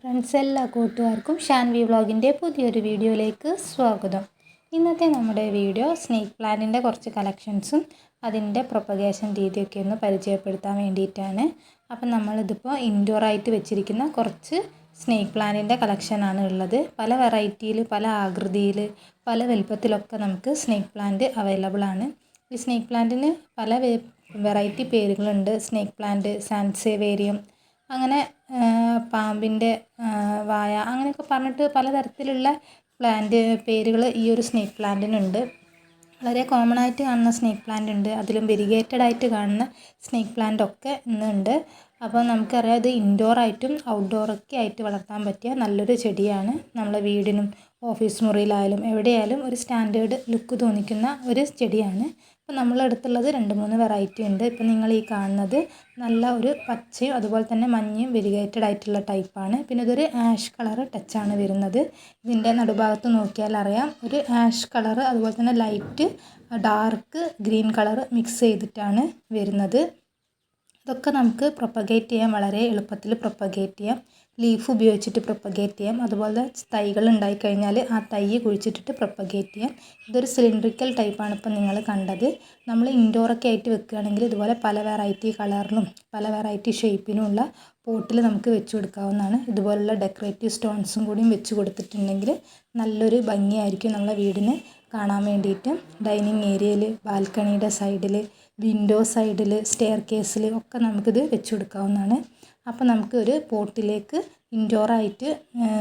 Friends എല്ലാ കൂട്ടുകാർക്കും ഷാൻവി വ്ളോഗിന്റെ പുതിയൊരു വീഡിയോയിലേക്ക് സ്വാഗതം. ഇന്നത്തെ നമ്മുടെ വീഡിയോ സ്നേക്ക് പ്ലാന്റിന്റെ കുറച്ച് കളക്ഷൻസും അതിന്റെ പ്രൊപ്പഗേഷൻ രീതിയൊക്കെ ഒന്ന് പരിചയപ്പെടുത്താൻ വേണ്ടിയിട്ടാണ്. അപ്പം നമ്മളിതിപ്പോൾ ഇൻഡോറായിട്ട് വെച്ചിരിക്കുന്ന കുറച്ച് സ്നേക്ക് പ്ലാന്റിന്റെ കളക്ഷനാണ് ഉള്ളത്. പല വെറൈറ്റിയിൽ പല ആകൃതിയിൽ പല വലുപ്പത്തിലൊക്കെ നമുക്ക് സ്നേക്ക് പ്ലാന്റ് അവൈലബിൾ ആണ്. ഈ സ്നേക്ക് പ്ലാന്റിന് പല വെറൈറ്റി പേരുകളുണ്ട്. സ്നേക്ക് പ്ലാന്റ് സാൻസേവേരിയം അങ്ങനെ പാമ്പിന്റെ വായ അങ്ങനെയൊക്കെ പറഞ്ഞിട്ട് പലതരത്തിലുള്ള പ്ലാന്റ് പേരുകൾ ഈ ഒരു സ്നേക്ക് പ്ലാന്റിനുണ്ട് വളരെ കോമൺ ആയിട്ട് കാണുന്ന സ്നേക്ക് പ്ലാന്റ് ഉണ്ട്. അതിലും വെരിഗേറ്റഡ് ആയിട്ട് കാണുന്ന സ്നേക്ക് പ്ലാന്റ് ഒക്കെ ഇന്നുണ്ട്. അപ്പോൾ നമുക്കറിയാം ഇത് ഇൻഡോർ ആയിട്ടും ഔട്ട്ഡോർ ഒക്കെ ആയിട്ട് വളർത്താൻ പറ്റിയ നല്ലൊരു ചെടിയാണ്. നമ്മളെ വീടിനും ഓഫീസ് മുറിയിലായാലും എവിടെയായാലും ഒരു സ്റ്റാൻഡേർഡ് ലുക്ക് തോന്നിക്കുന്ന ഒരു ചെടിയാണ്. ഇപ്പോൾ നമ്മളെ അടുത്തുള്ളത് രണ്ട് മൂന്ന് വെറൈറ്റി ഉണ്ട്. ഇപ്പോൾ നിങ്ങൾ ഈ കാണുന്നത് നല്ല ഒരു പച്ചയും അതുപോലെ തന്നെ മഞ്ഞയും വെരിഗേറ്റഡ് ആയിട്ടുള്ള ടൈപ്പാണ്. പിന്നെ ഇതൊരു ആഷ് കളർ ടച്ചാണ് വരുന്നത്. ഇതിന്റെ നടുഭാഗത്ത് നോക്കിയാൽ അറിയാം. ഒരു ആഷ് കളർ അതുപോലെ തന്നെ light dark green colour mix ചെയ്തിട്ടാണ് വരുന്നത്. ഇതൊക്കെ നമുക്ക് പ്രൊപ്പഗേറ്റ് ചെയ്യാൻ വളരെ എളുപ്പത്തിൽ പ്രൊപ്പഗേറ്റ് ചെയ്യാം. ലീഫ് ഉപയോഗിച്ചിട്ട് പ്രൊപ്പഗേറ്റ് ചെയ്യാം. അതുപോലെ തൈകൾ ഉണ്ടായിക്കഴിഞ്ഞാൽ ആ തൈ കുഴിച്ചിട്ടിട്ട് പ്രൊപ്പഗേറ്റ് ചെയ്യാം. ഇതൊരു സിലിണ്ടറിക്കൽ ടൈപ്പാണ് ഇപ്പം നിങ്ങൾ കണ്ടത്. നമ്മൾ ഇൻഡോറൊക്കെ ആയിട്ട് വെക്കുകയാണെങ്കിൽ ഇതുപോലെ പല വെറൈറ്റി കളറിലും പല വെറൈറ്റി ഷേപ്പിനുമുള്ള പോട്ടിൽ നമുക്ക് വെച്ച് കൊടുക്കാവുന്നതാണ്. ഇതുപോലുള്ള ഡെക്കറേറ്റീവ് സ്റ്റോൺസും കൂടിയും വെച്ച് കൊടുത്തിട്ടുണ്ടെങ്കിൽ നല്ലൊരു ഭംഗിയായിരിക്കും നമ്മളെ വീടിന് കാണാൻ വേണ്ടിയിട്ട്. ഡൈനിങ് ഏരിയയിൽ ബാൽക്കണിയുടെ സൈഡിൽ വിൻഡോ സൈഡിൽ സ്റ്റെയർ കേസിൽ ഒക്കെ നമുക്കിത് വെച്ച് കൊടുക്കാവുന്നതാണ് അപ്പോൾ നമുക്ക് ഒരു പോട്ടിലേക്ക് ഇൻഡോറായിട്ട്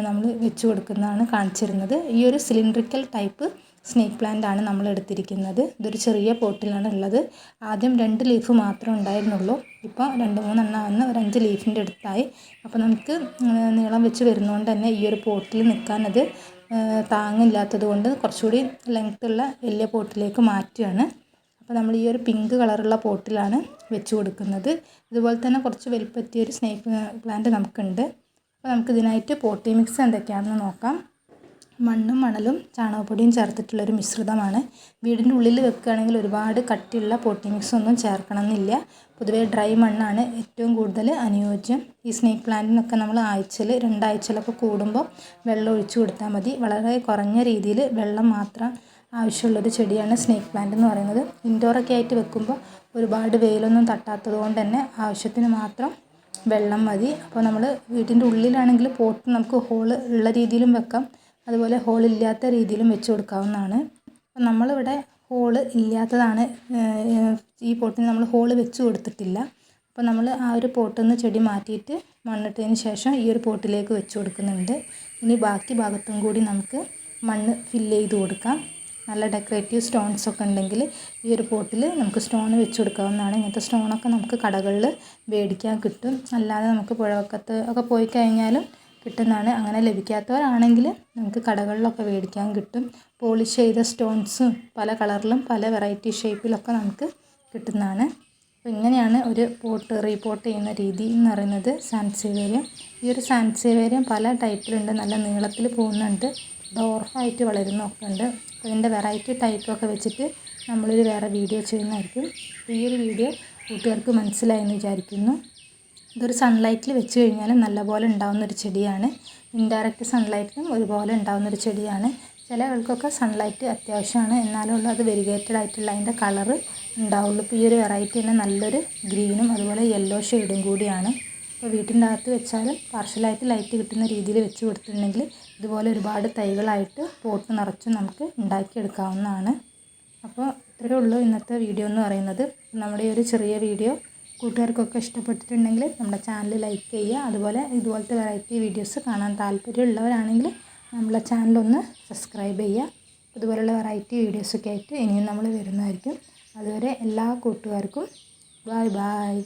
നമ്മൾ വെച്ച് കൊടുക്കുന്നതാണ് കാണിച്ചിരുന്നത്. ഈ ഒരു സിലിണ്ടറിക്കൽ ടൈപ്പ് സ്നേക്ക് പ്ലാന്റ് ആണ് നമ്മൾ എടുത്തിരിക്കുന്നത് ഇതൊരു ചെറിയ പോട്ടിലാണ് ഉള്ളത്. ആദ്യം രണ്ട് ലീഫ് മാത്രമേ ഉണ്ടായിരുന്നുള്ളൂ. ഇപ്പോൾ രണ്ട് മൂന്നെണ്ണം വന്ന് ഒരു അഞ്ച് ലീഫിന്റെ അടുത്തായി. അപ്പോൾ നമുക്ക് നീളം വെച്ച് വരുന്നതുകൊണ്ട് തന്നെ ഈ ഒരു പോട്ടിൽ നിൽക്കാനത് താങ്ങില്ലാത്തത് കൊണ്ട് കുറച്ചുകൂടി ലെങ്ത്തുള്ള വലിയ പോട്ടിലേക്ക് മാറ്റുകയാണ്. അപ്പോൾ നമ്മൾ ഈ ഒരു പിങ്ക് കളറുള്ള പോട്ടിലാണ് വെച്ച് കൊടുക്കുന്നത്. ഇതുപോലെ തന്നെ കുറച്ച് വലിപ്പത്തിയ ഒരു സ്നേക്ക് പ്ലാന്റ് നമുക്കുണ്ട്. അപ്പോൾ നമുക്ക് ഇതിനായിട്ട് പോട്ടി മിക്സ് എന്തൊക്കെയാണെന്ന് നോക്കാം. മണ്ണും മണലും ചാണകപ്പൊടിയും ചേർത്തിട്ടുള്ളൊരു മിശ്രിതമാണ്. വീടിന്റെ ഉള്ളിൽ വെക്കുകയാണെങ്കിൽ ഒരുപാട് കട്ടിയുള്ള പോട്ടി മിക്സ് ഒന്നും ചേർക്കണമെന്നില്ല. പൊതുവേ ഡ്രൈ മണ്ണാണ് ഏറ്റവും കൂടുതൽ അനുയോജ്യം. ഈ സ്നേക്ക് പ്ലാന്റിനൊക്കെ നമ്മൾ ആഴ്ചയിൽ രണ്ടാഴ്ചയിലൊക്കെ കൂടുമ്പോൾ വെള്ളം ഒഴിച്ചു കൊടുത്താൽ മതി. വളരെ കുറഞ്ഞ രീതിയിൽ വെള്ളം മാത്രം ആവശ്യമുള്ളൊരു ചെടിയാണ് സ്നേക്ക് പ്ലാന്റ് എന്ന് പറയുന്നത്. ഇൻഡോറൊക്കെ ആയിട്ട് വെക്കുമ്പോൾ ഒരുപാട് വെയിലൊന്നും തട്ടാത്തത് കൊണ്ട് തന്നെ ആവശ്യത്തിന് മാത്രം വെള്ളം മതി. അപ്പോൾ നമ്മൾ വീട്ടിന്റെ ഉള്ളിലാണെങ്കിൽ പോട്ട് നമുക്ക് ഹോൾ ഉള്ള രീതിയിലും വെക്കാം. അതുപോലെ ഹോൾ ഇല്ലാത്ത രീതിയിലും വെച്ച് കൊടുക്കാവുന്നതാണ്. അപ്പോൾ നമ്മളിവിടെ ഹോൾ ഇല്ലാത്തതാണ് ഈ പോട്ടിന് നമ്മൾ ഹോൾ വെച്ച് കൊടുത്തിട്ടില്ല. അപ്പോൾ നമ്മൾ ആ ഒരു പോട്ടിൽ നിന്ന് ചെടി മാറ്റിയിട്ട് മണ്ണിട്ടതിന് ശേഷം ഈ ഒരു പോട്ടിലേക്ക് വെച്ച് കൊടുക്കുന്നുണ്ട്. ഇനി ബാക്കി ഭാഗത്തും കൂടി നമുക്ക് മണ്ണ് ഫില്ല് ചെയ്ത് കൊടുക്കാം. നല്ല ഡെക്കറേറ്റീവ് സ്റ്റോൺസ് ഒക്കെ ഉണ്ടെങ്കിൽ ഈ ഒരു പോട്ടിൽ നമുക്ക് സ്റ്റോൺ വെച്ച് കൊടുക്കാവുന്നതാണ്. ഇങ്ങനത്തെ സ്റ്റോണൊക്കെ നമുക്ക് കടകളിൽ മേടിക്കാൻ കിട്ടും. അല്ലാതെ നമുക്ക് പുഴവക്കത്ത് ഒക്കെ പോയി കഴിഞ്ഞാലും കിട്ടുന്നതാണ്. അങ്ങനെ ലഭിക്കാത്തവരാണെങ്കിൽ നമുക്ക് കടകളിലൊക്കെ മേടിക്കാൻ കിട്ടും. പോളിഷ് ചെയ്ത സ്റ്റോൺസും പല കളറിലും പല വെറൈറ്റി ഷേപ്പിലൊക്കെ നമുക്ക് കിട്ടുന്നതാണ്. അപ്പോൾ ഇങ്ങനെയാണ് ഒരു പോട്ട് റീപോട്ട് ചെയ്യുന്ന രീതി എന്ന് പറയുന്നത്. സാൻസേവേരിയം ഈ ഒരു സാൻസേവേരിയം പല ടൈപ്പിലുണ്ട് നല്ല നീളത്തിൽ പോകുന്നുണ്ട്. ഡോർഫായിട്ട് വളരുന്നൊക്കെ ഉണ്ട്. ഇതിന്റെ വെറൈറ്റി ടൈപ്പൊക്കെ വെച്ചിട്ട് നമ്മളൊരു വേറെ വീഡിയോ ചെയ്യുന്നതായിരിക്കും. ഈ ഒരു വീഡിയോ കൂട്ടുകാർക്ക് മനസ്സിലായെന്ന് വിചാരിക്കുന്നു. ഇതൊരു സൺലൈറ്റിൽ വെച്ച് കഴിഞ്ഞാൽ നല്ലപോലെ ഉണ്ടാകുന്ന ഒരു ചെടിയാണ്. ഇൻഡയറക്റ്റ് സൺലൈറ്റിലും ഒരുപോലെ ഉണ്ടാകുന്ന ഒരു ചെടിയാണ്. ചില ആൾക്കൊക്കെ സൺലൈറ്റ് അത്യാവശ്യമാണ്. എന്നാലും അത് വെരിഗേറ്റഡ് ആയിട്ടുള്ള അതിന്റെ കളറ് ഉണ്ടാവുള്ളൂ. ഇപ്പോൾ ഈ ഒരു വെറൈറ്റി തന്നെ നല്ലൊരു ഗ്രീനും അതുപോലെ യെല്ലോ ഷെയ്ഡും കൂടിയാണ്. അപ്പോൾ വീട്ടിന്റെ അകത്ത് വെച്ചാലും പാർഷ്യലായിട്ട് ലൈറ്റ് കിട്ടുന്ന രീതിയിൽ വെച്ച് കൊടുത്തിട്ടുണ്ടെങ്കിൽ ഇതുപോലെ ഒരുപാട് തൈകളായിട്ട് പോട്ട് നിറച്ചും നമുക്ക് ഉണ്ടാക്കിയെടുക്കാവുന്നതാണ്. അപ്പോൾ ഇത്രയേ ഉള്ളൂ ഇന്നത്തെ വീഡിയോ എന്ന് പറയുന്നത്. നമ്മുടെ ഈ ഒരു ചെറിയ വീഡിയോ കൂട്ടുകാർക്കൊക്കെ ഇഷ്ടപ്പെട്ടിട്ടുണ്ടെങ്കിൽ നമ്മുടെ ചാനൽ ലൈക്ക് ചെയ്യുക. അതുപോലെ ഇതുപോലത്തെ വെറൈറ്റി വീഡിയോസ് കാണാൻ താല്പര്യമുള്ളവരാണെങ്കിൽ നമ്മളെ ചാനലൊന്ന് സബ്സ്ക്രൈബ് ചെയ്യുക. ഇതുപോലുള്ള വെറൈറ്റി വീഡിയോസൊക്കെ ആയിട്ട് ഇനിയും നമ്മൾ വരുന്നതായിരിക്കും. അതുവരെ എല്ലാ കൂട്ടുകാർക്കും ബായ് ബായ്.